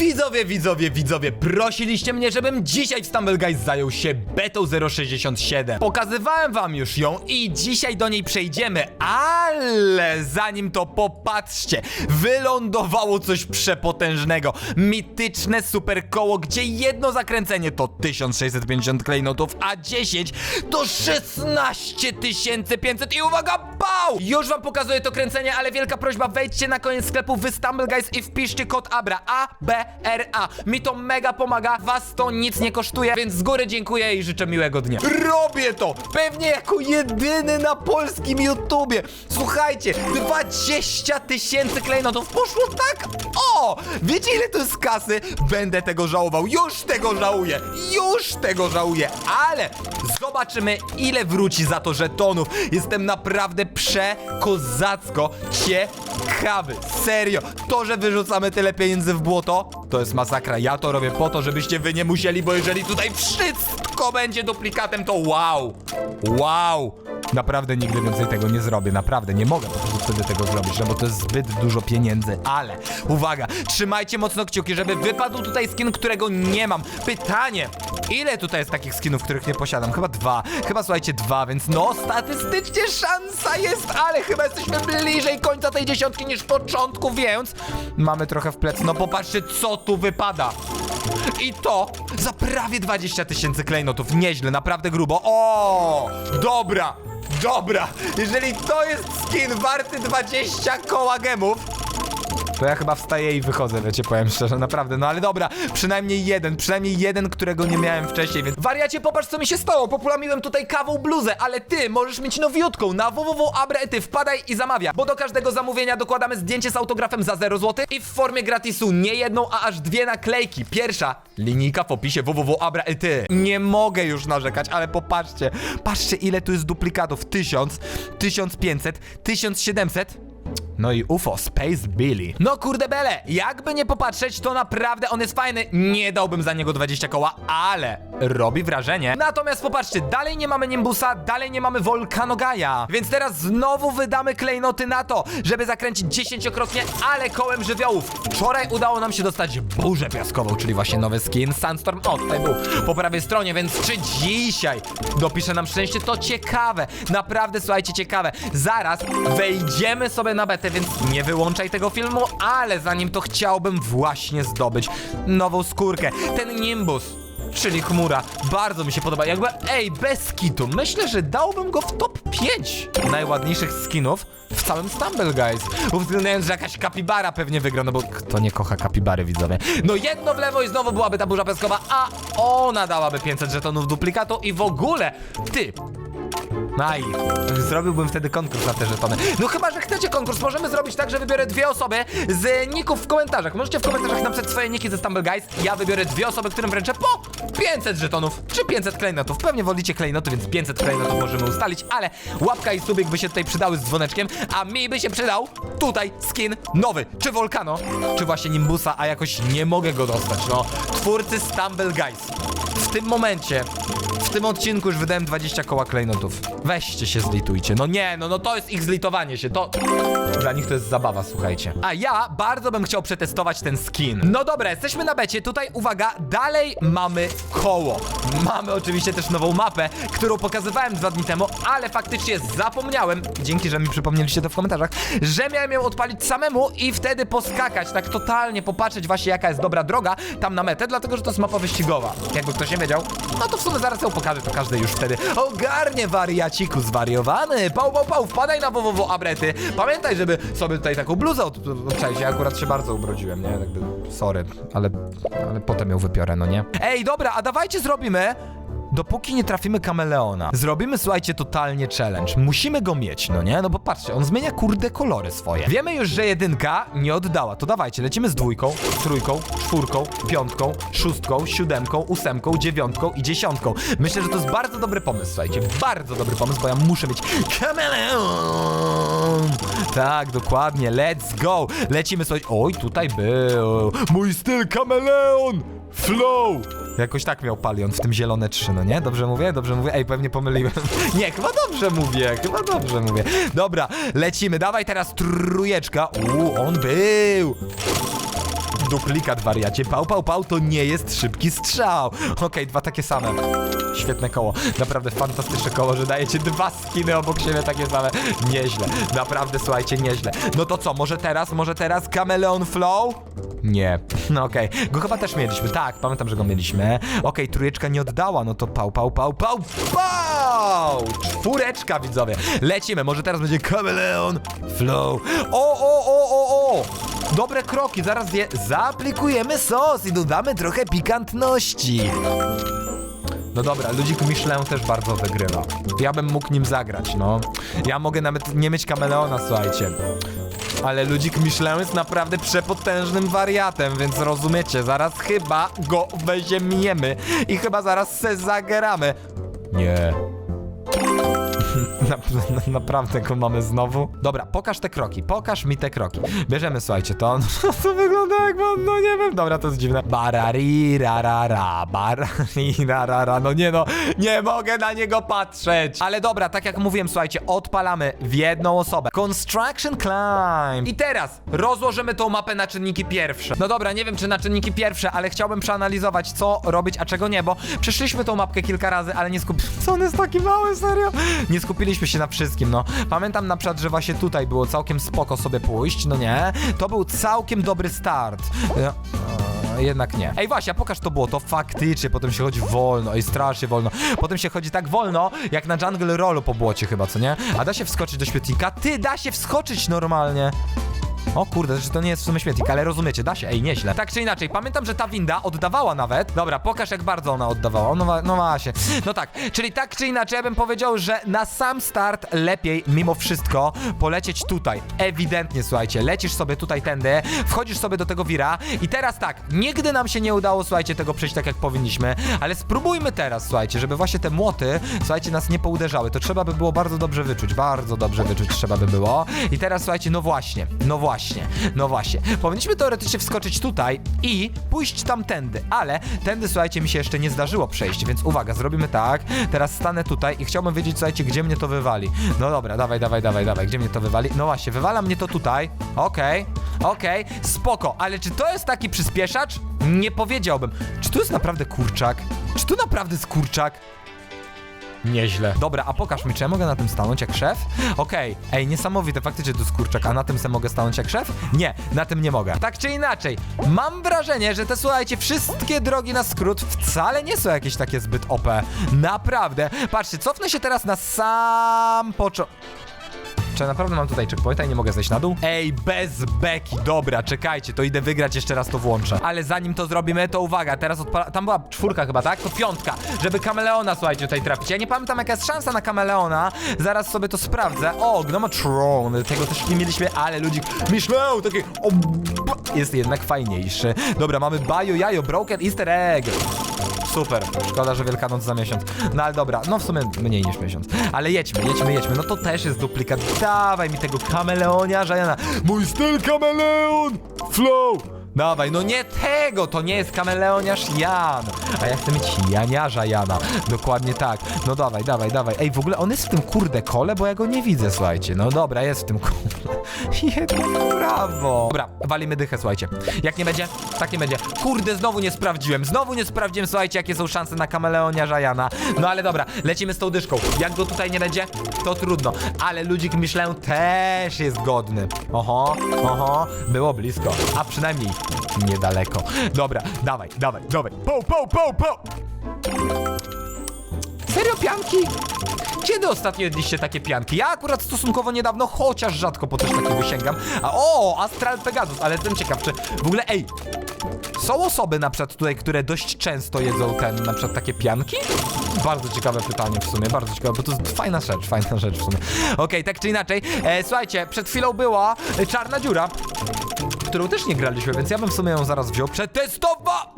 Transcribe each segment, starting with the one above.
Widzowie, widzowie, widzowie, prosiliście mnie, żebym dzisiaj w Stumble Guys zajął się Betą 067. Pokazywałem wam już ją i dzisiaj do niej przejdziemy, ale zanim to popatrzcie, wylądowało coś przepotężnego. Mityczne super koło, gdzie jedno zakręcenie to 1650 klejnotów, a 10 to 16 500 i uwaga, bał! Już wam pokazuję to kręcenie, ale wielka prośba, wejdźcie na koniec sklepu wy Stumble Guys i wpiszcie kod ABRA, A, B, R, A. Mi to mega pomaga, was to nic nie kosztuje, więc z góry dziękuję i życzę miłego dnia. Robię to! Pewnie jako jedyny na polskim YouTubie. Słuchajcie, 20 tysięcy klejnotów poszło tak! O! Wiecie ile to jest kasy? Będę tego żałował, już tego żałuję, już tego żałuję, ale zobaczymy ile wróci za to żetonów. Jestem naprawdę przekozacko ciekawy. Serio, to, że wyrzucamy tyle pieniędzy w błoto, to jest masakra. Ja to robię po to, żebyście wy nie musieli, bo jeżeli tutaj wszystko będzie duplikatem, to wow! Wow! Naprawdę nigdy więcej tego nie zrobię, naprawdę nie mogę po prostu wtedy tego zrobić, no bo to jest zbyt dużo pieniędzy, ale uwaga, trzymajcie mocno kciuki, żeby wypadł tutaj skin, którego nie mam. Pytanie, ile tutaj jest takich skinów, których nie posiadam? Chyba dwa, chyba słuchajcie dwa, więc no statystycznie szansa jest, ale chyba jesteśmy bliżej końca tej dziesiątki niż początku, więc mamy trochę w plec. No popatrzcie, co tu wypada. I to za prawie 20 tysięcy klejnotów. Nieźle, naprawdę grubo. O, dobra, dobra. Jeżeli to jest skin warty 20 koła gemów, to ja chyba wstaję i wychodzę, wiecie, powiem szczerze, naprawdę. No ale dobra, przynajmniej jeden, przynajmniej jeden, którego nie miałem wcześniej, więc... Wariacie, popatrz co mi się stało, populamiłem tutaj kawą bluzę, ale ty możesz mieć nowiutką na www.abrety, wpadaj i zamawia, bo do każdego zamówienia dokładamy zdjęcie z autografem za 0 zł i w formie gratisu nie jedną, a aż dwie naklejki. Pierwsza, linijka w opisie www.abrety. Nie mogę już narzekać, ale popatrzcie, patrzcie ile tu jest duplikatów, 1000, 1500, 1700... No i UFO, Space Billy. No kurde bele, jakby nie popatrzeć, to naprawdę on jest fajny. Nie dałbym za niego 20 koła, ale robi wrażenie. Natomiast popatrzcie, dalej nie mamy Nimbusa, dalej nie mamy Volcanogaja. Więc teraz znowu wydamy klejnoty na to, żeby zakręcić dziesięciokrotnie, ale kołem żywiołów. Wczoraj udało nam się dostać burzę piaskową, czyli właśnie nowy skin Sandstorm. O, tutaj był po prawej stronie, więc czy dzisiaj dopisze nam szczęście, to ciekawe. Naprawdę, słuchajcie, ciekawe. Zaraz wejdziemy sobie na betę, więc nie wyłączaj tego filmu, ale zanim to chciałbym właśnie zdobyć nową skórkę. Ten Nimbus. Czyli chmura. Bardzo mi się podoba. Jakby, ej, bez kitu. Myślę, że dałbym go w top 5 najładniejszych skinów w całym Stumble Guys. Uwzględniając, że jakaś kapibara pewnie wygra, no bo kto nie kocha kapibary, widzowie. No jedno w lewo i znowu byłaby ta burza piaskowa, a ona dałaby 500 żetonów duplikatu i w ogóle, ty, Aj, zrobiłbym wtedy konkurs na te żetony. No chyba, że chcecie konkurs, możemy zrobić tak, że wybiorę dwie osoby z ników w komentarzach. Możecie w komentarzach napisać swoje niki ze Stumble Guys. Ja wybiorę dwie osoby, którym wręczę po 500 żetonów, czy 500 klejnotów. Pewnie wolicie klejnoty, więc 500 klejnotów możemy ustalić, ale łapka i subik by się tutaj przydały z dzwoneczkiem, a mi by się przydał tutaj skin nowy, czy Volcano, czy właśnie Nimbusa, a jakoś nie mogę go dostać, no. Twórcy Stumble Guys. W tym momencie w tym odcinku już wydałem 20 koła klejnotów. Weźcie się zlitujcie. No nie, no, no to jest ich zlitowanie się. To. Dla nich to jest zabawa, słuchajcie. A ja bardzo bym chciał przetestować ten skin. No dobra, jesteśmy na becie. Tutaj uwaga, dalej mamy koło. Mamy oczywiście też nową mapę, którą pokazywałem dwa dni temu, ale faktycznie zapomniałem, dzięki, że mi przypomnieliście to w komentarzach, że miałem ją odpalić samemu i wtedy poskakać, tak totalnie popatrzeć właśnie jaka jest dobra droga tam na metę, dlatego że to jest mapa wyścigowa. Jakby ktoś nie wiedział, no to w sumie zaraz ją pokażę, to każdy już wtedy ogarnie wariaciku zwariowany. Pał, pał, pał, wpadaj na www abrety. Pamiętaj, żeby sobie tutaj taką bluzę od... Cześć, ja akurat się bardzo ubrodziłem, nie? Jakby, sorry, ale, ale potem ją wypiorę, no nie? Ej, dobra, a dawajcie zrobimy... Dopóki nie trafimy kameleona, zrobimy, słuchajcie, totalnie challenge. Musimy go mieć, no nie? No bo patrzcie, on zmienia kurde kolory swoje. Wiemy już, że jedynka nie oddała, to dawajcie, lecimy z dwójką, trójką, czwórką, piątką, szóstką, siódemką, ósemką, dziewiątką i dziesiątką. Myślę, że to jest bardzo dobry pomysł, słuchajcie, bardzo dobry pomysł, bo ja muszę mieć kameleon. Tak, dokładnie, let's go. Lecimy, słuchajcie, oj, tutaj był mój styl kameleon. Flow! Jakoś tak miał Palion w tym zielone 3, no nie? Dobrze mówię? Dobrze mówię? Ej, pewnie pomyliłem. Nie, chyba dobrze mówię, chyba dobrze mówię. Dobra, lecimy, dawaj teraz trójeczka. Uuu, on był! Duplikat wariacie. Pał, pał, pał to nie jest szybki strzał. Okej, dwa takie same. Świetne koło. Naprawdę fantastyczne koło, że dajecie dwa skiny obok siebie takie same. Nieźle. Naprawdę, słuchajcie, nieźle. No to co, może teraz, może teraz Kameleon Flow? Nie. No okej. Go chyba też mieliśmy. Tak, pamiętam, że go mieliśmy. Okej, trójeczka nie oddała, no to pał, pał, pał, pał, pał! Czwóreczka, widzowie. Lecimy, może teraz będzie Kameleon Flow. O, o, o, o, o! Dobre kroki, zaraz je zaaplikujemy sos i dodamy trochę pikantności. No dobra, ludzik Michelin też bardzo wygrywa. Ja bym mógł nim zagrać, no. Ja mogę nawet nie mieć kameleona, słuchajcie. Ale ludzik Michelin jest naprawdę przepotężnym wariatem, więc rozumiecie, zaraz chyba go weźmiemy i chyba zaraz se zagramy. Nie. Na, na, naprawdę go mamy znowu? Dobra, pokaż te kroki, pokaż mi te kroki. Bierzemy, słuchajcie, to. No, to wygląda jak on, no nie wiem, dobra, to jest dziwne. Barari, rarara, barari, rarara, no nie no, nie mogę na niego patrzeć. Ale dobra, tak jak mówiłem, słuchajcie, odpalamy w jedną osobę. Construction Climb. I teraz rozłożymy tą mapę na czynniki pierwsze. No dobra, nie wiem czy na czynniki pierwsze, ale chciałbym przeanalizować, co robić, a czego nie, bo przeszliśmy tą mapkę kilka razy, ale nie skup... Co on jest taki mały, serio? Nie skupiliśmy się na wszystkim, no. Pamiętam na przykład, że właśnie tutaj było całkiem spoko sobie pójść, no nie? To był całkiem dobry start. Jednak nie. Ej, właśnie, a pokaż to było, to faktycznie, potem się chodzi wolno i strasznie wolno. Potem się chodzi tak wolno, jak na Jungle Rollu po błocie chyba, co nie? A da się wskoczyć do świetnika? Ty, da się wskoczyć normalnie! O kurde, że to nie jest w sumie śmietnik, ale rozumiecie, da się, ej, nieźle. Tak czy inaczej, pamiętam, że ta winda oddawała nawet. Dobra, pokaż jak bardzo ona oddawała. No, wa- no właśnie. No tak, czyli tak czy inaczej, ja bym powiedział, że na sam start lepiej mimo wszystko polecieć tutaj. Ewidentnie, słuchajcie, lecisz sobie tutaj tędy, wchodzisz sobie do tego wira i teraz tak, nigdy nam się nie udało, słuchajcie, tego przejść tak jak powinniśmy, ale spróbujmy teraz, słuchajcie, żeby właśnie te młoty, słuchajcie, nas nie pouderzały. To trzeba by było bardzo dobrze wyczuć, bardzo dobrze wyczuć trzeba by było. I teraz, słuchajcie, no właśnie, no właśnie, no właśnie. Powinniśmy teoretycznie wskoczyć tutaj i pójść tamtędy, ale tędy, słuchajcie, mi się jeszcze nie zdarzyło przejść, więc uwaga, zrobimy tak. Teraz stanę tutaj i chciałbym wiedzieć, słuchajcie, gdzie mnie to wywali. No dobra, dawaj, dawaj, dawaj, dawaj, gdzie mnie to wywali? No właśnie, wywala mnie to tutaj. Okej, okej, spoko, ale czy to jest taki przyspieszacz? Nie powiedziałbym. Czy tu jest naprawdę kurczak? Czy tu naprawdę jest kurczak? Nieźle. Dobra, a pokaż mi, czy ja mogę na tym stanąć jak szef? Okej, ej, niesamowite, faktycznie to jest kurczak, a na tym se mogę stanąć jak szef? Nie, na tym nie mogę. Tak czy inaczej, mam wrażenie, że te, słuchajcie, wszystkie drogi na skrót wcale nie są jakieś takie zbyt OP. Naprawdę. Patrzcie, cofnę się teraz na sam początek. Naprawdę mam tutaj checkpointa i nie mogę zejść na dół? Ej, bez beki, dobra, czekajcie, to idę wygrać, jeszcze raz to włączę. Ale zanim to zrobimy, to uwaga, teraz odpala... Tam była czwórka chyba, tak? To piątka, żeby kameleona, słuchajcie, tutaj trafić. Ja nie pamiętam, jaka jest szansa na kameleona, zaraz sobie to sprawdzę. O, Gnomatron, tego też nie mieliśmy, ale ludzik Michelin, taki... O, jest jednak fajniejszy. Dobra, mamy Bajo Jajo, Broken Easter Egg. Super. Szkoda, że Wielkanoc za miesiąc. No ale dobra, no w sumie mniej niż miesiąc. Ale jedźmy, jedźmy, jedźmy. No to też jest duplikat. Dawaj mi tego kameleoniarza Jana. Mój styl kameleon! Flow! Dawaj, no nie tego, to nie jest kameleoniarz Jan. A ja chcę mieć Janiarza Jana. Dokładnie tak. No dawaj, dawaj, dawaj. Ej, w ogóle on jest w tym kurde kole, bo ja go nie widzę, słuchajcie. No dobra, jest w tym kole. Jedno brawo. Dobra, walimy dychę, słuchajcie. Jak nie będzie, tak nie będzie. Kurde, znowu nie sprawdziłem. Znowu nie sprawdziłem, słuchajcie, jakie są szanse na kameleoniarza Jana. No ale dobra, lecimy z tą dyszką. Jak go tutaj nie będzie, to trudno. Ale ludzik Michelin też jest godny. Oho, oho, było blisko. A przynajmniej niedaleko. Dobra, dawaj, dawaj, dawaj. Po, po, po, po. Serio pianki? Kiedy ostatnio jedliście takie pianki? Ja akurat stosunkowo niedawno, chociaż rzadko po coś takiego sięgam. A o, Astral Pegasus, ale jestem ciekaw, czy w ogóle, ej, są osoby na przykład tutaj, które dość często jedzą ten, na przykład takie pianki? Bardzo ciekawe pytanie w sumie, bardzo ciekawe, bo to jest fajna rzecz, fajna rzecz w sumie. Okej, tak czy inaczej, e, słuchajcie, przed chwilą była e, czarna dziura, którą też nie graliśmy, więc ja bym w sumie ją zaraz wziął. Przetestowa!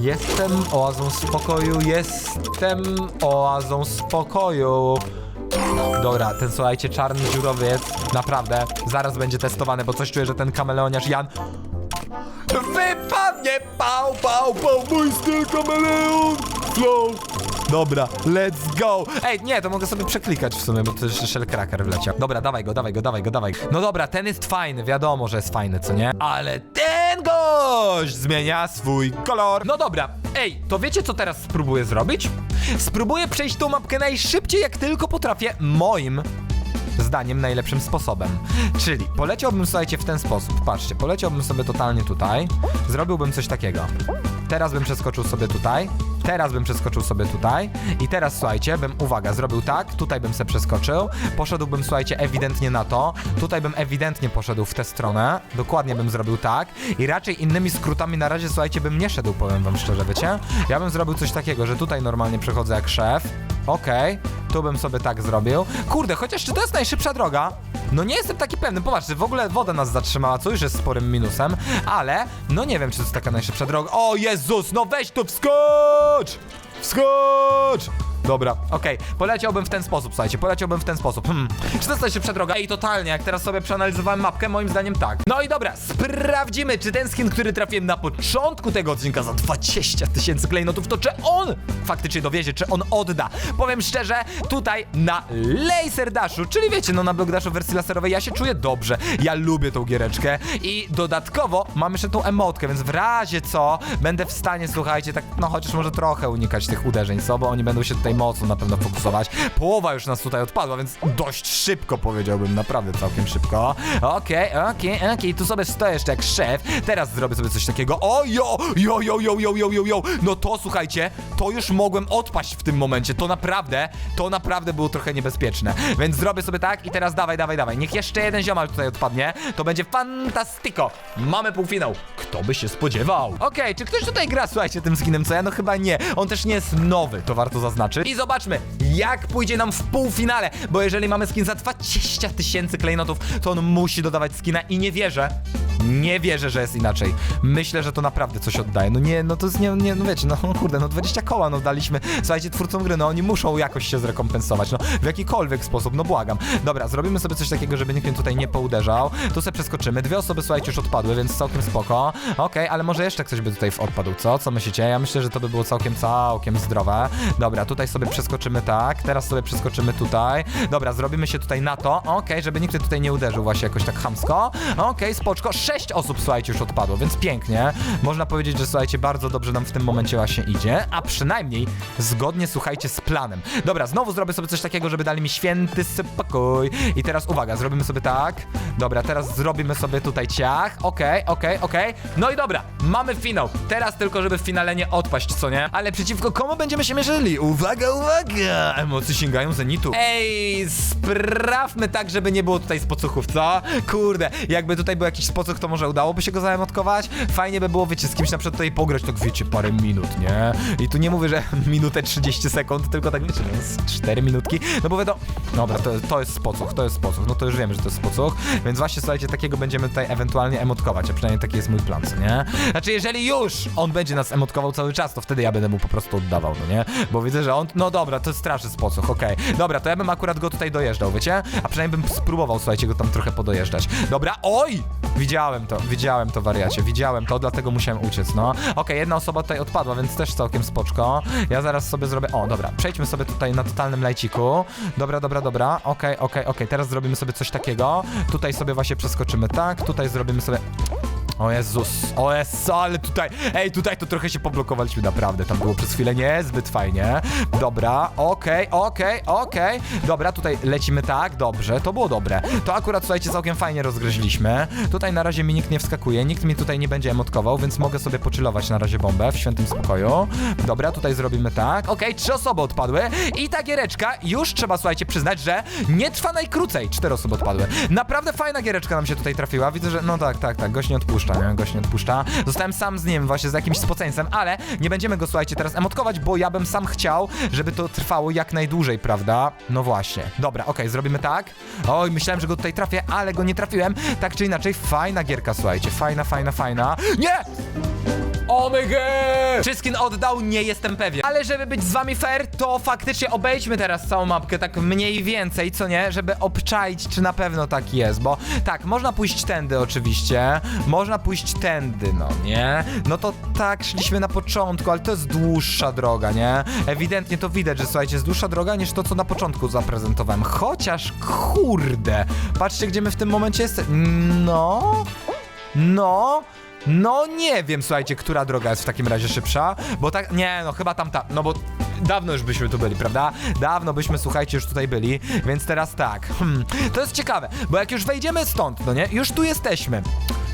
Jestem oazą spokoju, jestem oazą spokoju. Dobra, ten słuchajcie, czarny dziurowiec, naprawdę, zaraz będzie testowany, bo coś czuję, że ten kameleoniarz Jan wypadnie! Pał, pał, pał, mój styl kameleon! Flow! Dobra, let's go! Ej, nie, to mogę sobie przeklikać w sumie, bo to jeszcze shellcracker wleciał. Dobra, dawaj go, dawaj go, dawaj go, dawaj. No dobra, ten jest fajny, wiadomo, że jest fajny, co nie? Ale ten gość zmienia swój kolor. No dobra, ej, to wiecie co teraz spróbuję zrobić? Spróbuję przejść tą mapkę najszybciej jak tylko potrafię moim zdaniem najlepszym sposobem. Czyli poleciałbym, słuchajcie, w ten sposób. Patrzcie, poleciałbym sobie totalnie tutaj, zrobiłbym coś takiego. Teraz bym przeskoczył sobie tutaj, teraz bym przeskoczył sobie tutaj. I teraz, słuchajcie, bym, uwaga, zrobił tak, tutaj bym sobie przeskoczył, poszedłbym, słuchajcie, ewidentnie na to, tutaj bym ewidentnie poszedł w tę stronę, dokładnie bym zrobił tak. I raczej innymi skrótami na razie, słuchajcie, bym nie szedł, powiem wam szczerze, wiecie? Ja bym zrobił coś takiego, że tutaj normalnie przechodzę jak szef, Okej, tu bym sobie tak zrobił. Kurde, chociaż czy to jest najszybsza droga? No nie jestem taki pewny. Popatrzcie, w ogóle woda nas zatrzymała, co już jest sporym minusem, ale no nie wiem, czy to jest taka najszybsza droga. O Jezus, no weź tu wskocz! Wskocz! Dobra, okej, poleciałbym w ten sposób, słuchajcie, poleciałbym w ten sposób. Hmm. Czy to jest najszybsza droga? Ej, totalnie, jak teraz sobie przeanalizowałem mapkę, moim zdaniem tak. No i dobra, sprawdzimy, czy ten skin, który trafiłem na początku tego odcinka za 20 tysięcy klejnotów, to czy on faktycznie dowiezie, czy on odda. Powiem szczerze, tutaj na Laser Dashu, czyli wiecie, no na Block Dashu w wersji laserowej ja się czuję dobrze. Ja lubię tą giereczkę i dodatkowo mam jeszcze tą emotkę, więc w razie co będę w stanie, słuchajcie, tak no chociaż może trochę unikać tych uderzeń, co? Bo oni będą się tutaj mocno na pewno fokusować. Połowa już nas tutaj odpadła, więc dość szybko powiedziałbym, naprawdę całkiem szybko. Okej, okej, okej, tu sobie stoję jeszcze jak szef. Teraz zrobię sobie coś takiego. O, jo, jo, jo, jo, jo, jo, jo, jo. No to słuchajcie, to już mogłem odpaść w tym momencie. To naprawdę, to naprawdę było trochę niebezpieczne. Więc zrobię sobie tak i teraz dawaj, dawaj, dawaj. Niech jeszcze jeden ziomal tutaj odpadnie. To będzie fantastyko. Mamy półfinał. Kto by się spodziewał? Okej, czy ktoś tutaj gra, słuchajcie, tym skinem, co ja? No chyba nie. On też nie jest nowy, to warto zaznaczyć. I zobaczmy, jak pójdzie nam w półfinale, bo jeżeli mamy skin za 20 tysięcy klejnotów, to on musi dodawać skina i nie wierzę, nie wierzę, że jest inaczej. Myślę, że to naprawdę coś oddaje. No nie, no to jest nie, nie no wiecie, no kurde, no 20 koła, no daliśmy, słuchajcie, twórcom gry, no oni muszą jakoś się zrekompensować, no w jakikolwiek sposób, no błagam. Dobra, zrobimy sobie coś takiego, żeby nikt mnie tutaj nie pouderzał. Tu sobie przeskoczymy. Dwie osoby, słuchajcie, już odpadły, więc całkiem spoko. Okej, ale może jeszcze ktoś by tutaj odpadł, co? Co myślicie? Ja myślę, że to by było całkiem, całkiem zdrowe. Dobra, tutaj sobie przeskoczymy tak, teraz sobie przeskoczymy tutaj. Dobra, zrobimy się tutaj na to, okej, żeby nikt tutaj nie uderzył właśnie jakoś tak chamsko. Okej, spoczko. Sześć osób, słuchajcie, już odpadło, więc pięknie. Można powiedzieć, że słuchajcie, bardzo dobrze nam w tym momencie właśnie idzie, a przynajmniej zgodnie, słuchajcie, z planem. Dobra, znowu zrobię sobie coś takiego, żeby dali mi święty spokój. I teraz uwaga, zrobimy sobie tak. Dobra, teraz zrobimy sobie tutaj ciach. Okej, okej, okej. No i dobra, mamy finał. Teraz tylko, żeby w finale nie odpaść, co nie? Ale przeciwko komu będziemy się mierzyli? Uwaga, uwaga! Emocje sięgają zenitu. Ej, sprawmy tak, żeby nie było tutaj spocuchów, co? Kurde, jakby tutaj był jakiś spocuch, to może udałoby się go zaemotkować? Fajnie by było, wiecie, z kimś na przykład tutaj pograć, tak wiecie, parę minut, nie? I tu nie mówię, że minutę 30 sekund, tylko tak wiecie, no, z 4 minutki, no bo wiadomo, dobra, to, to jest spocuch, to jest spocuch, no to już wiemy, że to jest spocuch, więc właśnie, słuchajcie, takiego będziemy tutaj ewentualnie emotkować, a przynajmniej taki jest mój plan, co nie? Znaczy, jeżeli już on będzie nas emotkował cały czas, to wtedy ja będę mu po prostu oddawał, no nie? Bo widzę, że on, no dobra, to jest straszny spocuch, okej. Dobra, to ja bym akurat go tutaj dojeżdżał, wiecie? A przynajmniej bym spróbował, słuchajcie, go tam trochę podojeżdżać. Dobra, oj! Widziałem to, widziałem to, wariacie, widziałem to, dlatego musiałem uciec, no. Okej, jedna osoba tutaj odpadła, więc też całkiem spoczko. Ja zaraz sobie zrobię, o, dobra, przejdźmy sobie tutaj na totalnym lajciku. Dobra, dobra, dobra, okej, okej, okej, teraz zrobimy sobie coś takiego. Tutaj sobie właśnie przeskoczymy tak, tutaj zrobimy sobie... O Jezus, o Jezus, ale tutaj, ej, tutaj to trochę się poblokowaliśmy, naprawdę, tam było przez chwilę niezbyt fajnie. Dobra, okej, okej, okej, dobra, tutaj lecimy tak, dobrze, to było dobre. To akurat, słuchajcie, całkiem fajnie rozgryźliśmy. Tutaj na razie mi nikt nie wskakuje, nikt mi tutaj nie będzie emotkował, więc mogę sobie pochillować na razie bombę w świętym spokoju. Dobra, tutaj zrobimy tak, okej, trzy osoby odpadły i ta giereczka już trzeba, słuchajcie, przyznać, że nie trwa najkrócej, cztery osoby odpadły. Naprawdę fajna giereczka nam się tutaj trafiła, widzę, że, no tak, tak, tak, gość nie odpuszcza, nie? Gość nie odpuszcza. Zostałem sam z nim, właśnie z jakimś spoceńcem, ale nie będziemy go, słuchajcie, teraz emotkować, bo ja bym sam chciał, żeby to trwało jak najdłużej, prawda? No właśnie. Dobra, okej, zrobimy tak. Oj, myślałem, że go tutaj trafię, ale go nie trafiłem. Tak czy inaczej, fajna gierka, słuchajcie, fajna, fajna, fajna. Nie! Omega! Czy skin oddał? Nie jestem pewien. Ale żeby być z wami fair, to faktycznie obejdźmy teraz całą mapkę, tak mniej więcej, co nie? Żeby obczaić, czy na pewno tak jest, bo tak, można pójść tędy oczywiście, można pójść tędy, no nie? No to tak, szliśmy na początku, ale to jest dłuższa droga, nie? Ewidentnie to widać, że słuchajcie, jest dłuższa droga niż to, co na początku zaprezentowałem. Chociaż, kurde, patrzcie, gdzie my w tym momencie jesteśmy. No... No, no nie wiem, słuchajcie, która droga jest w takim razie szybsza, bo tak, nie, no chyba tamta, no bo dawno już byśmy tu byli, prawda? Dawno byśmy, słuchajcie, już tutaj byli, więc teraz tak, hmm, to jest ciekawe, bo jak już wejdziemy stąd, no nie, już tu jesteśmy,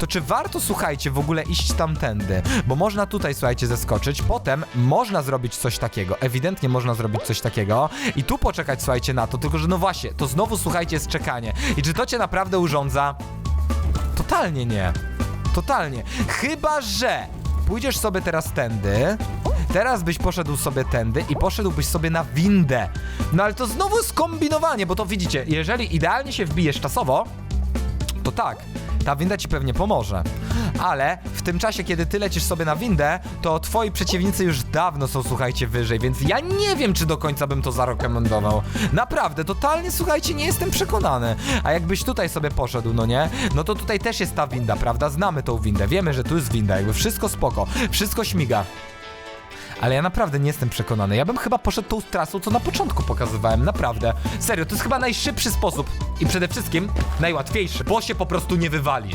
to czy warto, słuchajcie, w ogóle iść tamtędy? Bo można tutaj, słuchajcie, zeskoczyć, potem można zrobić coś takiego, ewidentnie można zrobić coś takiego i tu poczekać, słuchajcie, na to, tylko że no właśnie, to znowu, słuchajcie, jest czekanie. I czy to cię naprawdę urządza? Totalnie nie. Totalnie. Chyba, że pójdziesz sobie teraz tędy. Teraz byś poszedł sobie tędy i poszedłbyś sobie na windę. No ale to znowu skombinowanie, bo to widzicie, jeżeli idealnie się wbijesz czasowo, to tak, ta winda ci pewnie pomoże. Ale w tym czasie, kiedy ty lecisz sobie na windę, to twoi przeciwnicy już dawno są, słuchajcie, wyżej, więc ja nie wiem, czy do końca bym to zarekomendował. Naprawdę, totalnie, słuchajcie, nie jestem przekonany. A jakbyś tutaj sobie poszedł, no nie? No to tutaj też jest ta winda, prawda? Znamy tą windę, wiemy, że tu jest winda, jakby wszystko spoko, wszystko śmiga. Ale ja naprawdę nie jestem przekonany. Ja bym chyba poszedł tą trasą, co na początku pokazywałem. Naprawdę. Serio, to jest chyba najszybszy sposób. I przede wszystkim najłatwiejszy, bo się po prostu nie wywalisz.